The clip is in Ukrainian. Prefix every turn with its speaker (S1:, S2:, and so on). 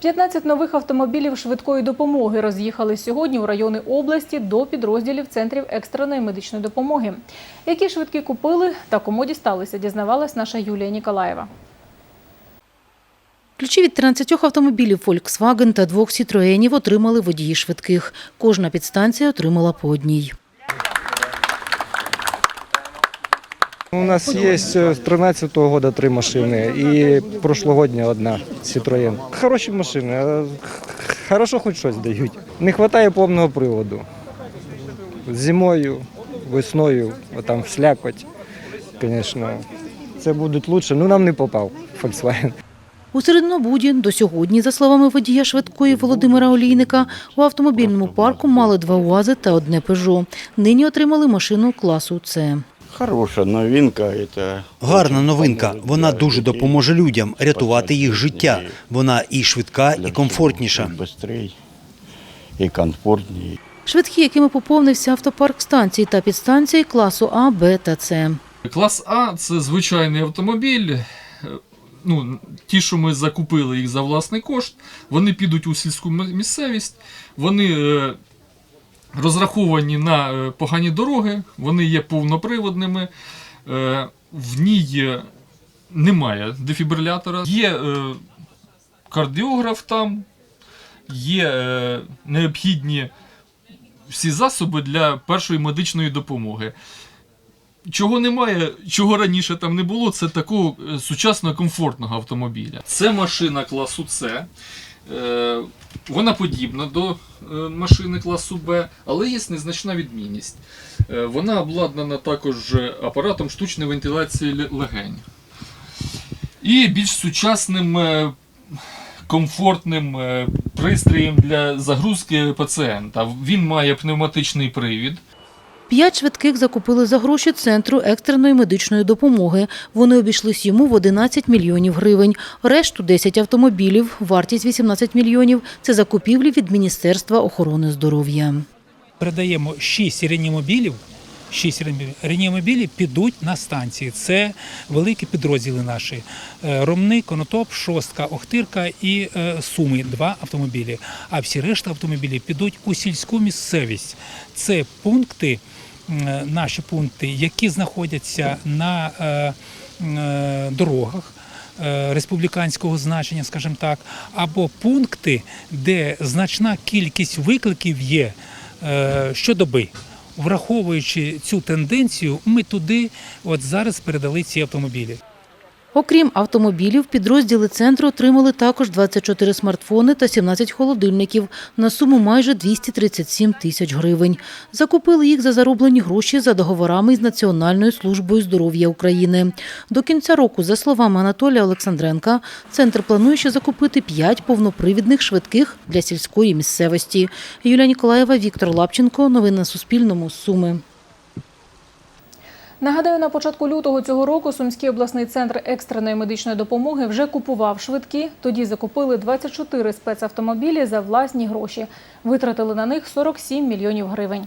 S1: 15 нових автомобілів швидкої допомоги роз'їхали сьогодні у райони області до підрозділів центрів екстреної медичної допомоги. Які швидкі купили та кому дісталися, дізнавалась наша Юлія Ніколаєва.
S2: Ключі від 13 автомобілів Volkswagen та двох Citroenів отримали водії швидких. Кожна підстанція отримала по одній.
S3: У нас есть э, с 13 года три машины и прошлогодняя одна Citroën. Хороші машини, хорошо хоч щось дають. Не вистачає повного приводу. Зимою, весною, там слякоть, звісно. Це буде краще. Ну нам не попав Volkswagen.
S2: У Середнобуді до сьогодні, за словами водія швидкої Володимира Олійника, у автомобільному парку мали два УАЗи та одне Пежо. Нині отримали машину класу С.
S4: Хороша новинка. Это
S5: Гарна новинка. Вона дуже допоможе людям рятувати їх життя. Вона і швидка, і комфортніша.
S4: і комфортніше.
S2: Швидкі, якими поповнився автопарк станцій та підстанцій класу А, Б та С.
S6: Клас А це звичайний автомобіль. Е, Ну, ті, що ми закупили їх за власний кошт, вони підуть у сільську місцевість, вони е, розраховані на е, погані дороги, вони є повноприводними, е, в ній немає дефібрилятора, є е, кардіограф там, є необхідні всі засоби для першої медичної допомоги. Чого немає, чого раніше там не було, це такого сучасного комфортного автомобіля. Це машина класу С. Е, Вона подібна до е, машини класу Б, але є незначна відмінність. Е, Вона обладнана також апаратом штучної вентиляції легень. І більш сучасним комфортним пристроєм для загрузки пацієнта. Він має пневматичний привід.
S2: П'ять швидких закупили за гроші Центру екстреної медичної допомоги. Вони обійшлись йому в 11 мільйонів гривень. Решту 10 автомобілів, вартість 18 мільйонів – це закупівлі від Міністерства охорони здоров'я.
S7: передаємо 6 реанімобілів. 6 реанімобілів підуть на станції. Це великі підрозділи наші. Е, Ромни, Конотоп, Шостка, Охтирка і е, Суми два автомобілі. А всі решта автомобілів підуть у сільську місцевість. Це пункти, е, наші пункти, які знаходяться на дорогах республіканського значення, скажімо так, або пункти, де значна кількість викликів є щодоби. Враховуючи цю тенденцію, ми туди от зараз передали ці автомобілі.
S2: Окрім автомобілів, підрозділи центру отримали також 24 смартфони та 17 холодильників на суму майже 237 тисяч гривень. Закупили їх за зароблені гроші за договорами із Національною службою здоров'я України. До кінця року, за словами Анатолія Олександренка, центр планує ще закупити 5 повнопривідних швидких для сільської місцевості. Юлія Ніколаєва, Віктор Лапченко. Новини на Суспільному. Суми.
S1: Нагадаю, на початку лютого цього року Сумський обласний центр екстреної медичної допомоги вже купував швидкі. Тоді закупили 24 спецавтомобілі за власні гроші. Витратили на них 47 мільйонів гривень.